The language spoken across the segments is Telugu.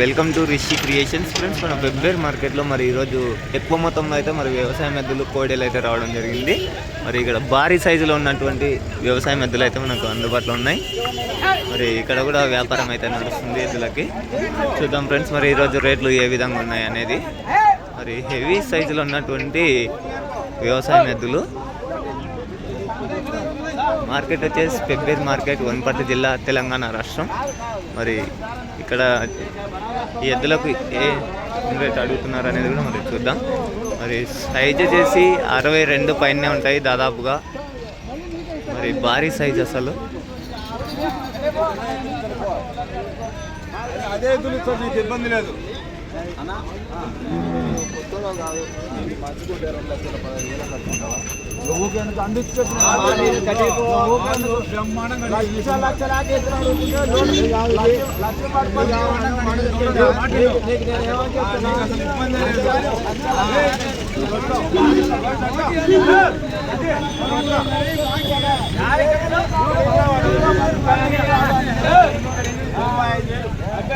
Welcome to Rishi creations friends. మన వెబ్బేర్ మార్కెట్లో మరి ఈరోజు ఎక్కువ మొత్తంలో అయితే మరి వ్యవసాయ మెద్దులు కోడెలు అయితే రావడం జరిగింది. మరి ఇక్కడ భారీ సైజులో ఉన్నటువంటి వ్యవసాయ మెద్దులు అయితే మనకు అందుబాటులో ఉన్నాయి. మరి ఇక్కడ కూడా వ్యాపారం అయితే నడుస్తుంది ఎద్దులకి చూద్దాం ఫ్రెండ్స్ మరి ఈరోజు రేట్లు ఏ విధంగా ఉన్నాయి అనేది. మరి హెవీ సైజులో ఉన్నటువంటి వ్యవసాయ మెద్దులు మార్కెట్ వచ్చేసి పెబ్బేర్ మార్కెట్ వనపర్తి జిల్లా తెలంగాణ రాష్ట్రం. మరి ఇక్కడ ఈ ఎద్దులకు ఏ రేట్ అడుగుతున్నారు అనేది కూడా మరి చూద్దాం. మరి సైజ్ వచ్చేసి అరవై రెండు పైనే ఉంటాయి దాదాపుగా. మరి భారీ సైజ్ అసలు. అదే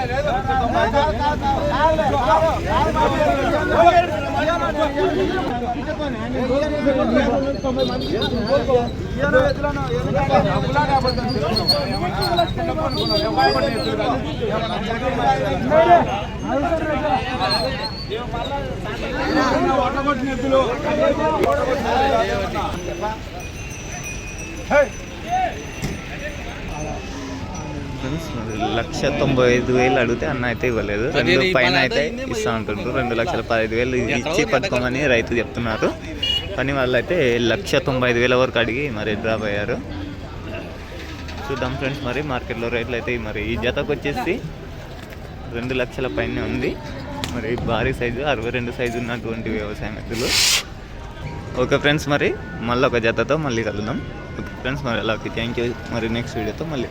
ఎదురుతో నీకు ఇబ్బంది లేదు ఫ్రెండ్స్ మరి లక్ష తొంభై ఐదు వేలు అడిగితే అన్న అయితే ఇవ్వలేదు. రెండు పైన అయితే ఇస్తా ఉంటుండ్రు రెండు లక్షల పదహైదు వేలు ఇచ్చి పట్టుకోమని రైతు చెప్తున్నారు. కానీ వాళ్ళు అయితే లక్ష తొంభై ఐదు వేల వరకు అడిగి మరి డ్రాప్ అయ్యారు చూద్దాం ఫ్రెండ్స్ మరి మార్కెట్లో రేట్లు అయితే మరి ఈ జతకు వచ్చేసి రెండు లక్షల పైనే ఉంది. మరి భారీ సైజు అరవై రెండు సైజు ఉన్నటువంటి వ్యవసాయ మెత్తులు ఓకే ఫ్రెండ్స్ మరి మళ్ళీ ఒక జతతో మళ్ళీ కలుద్దాం. ఓకే ఫ్రెండ్స్ మరి అలాగే. థ్యాంక్ యూ మరి నెక్స్ట్ వీడియోతో మళ్ళీ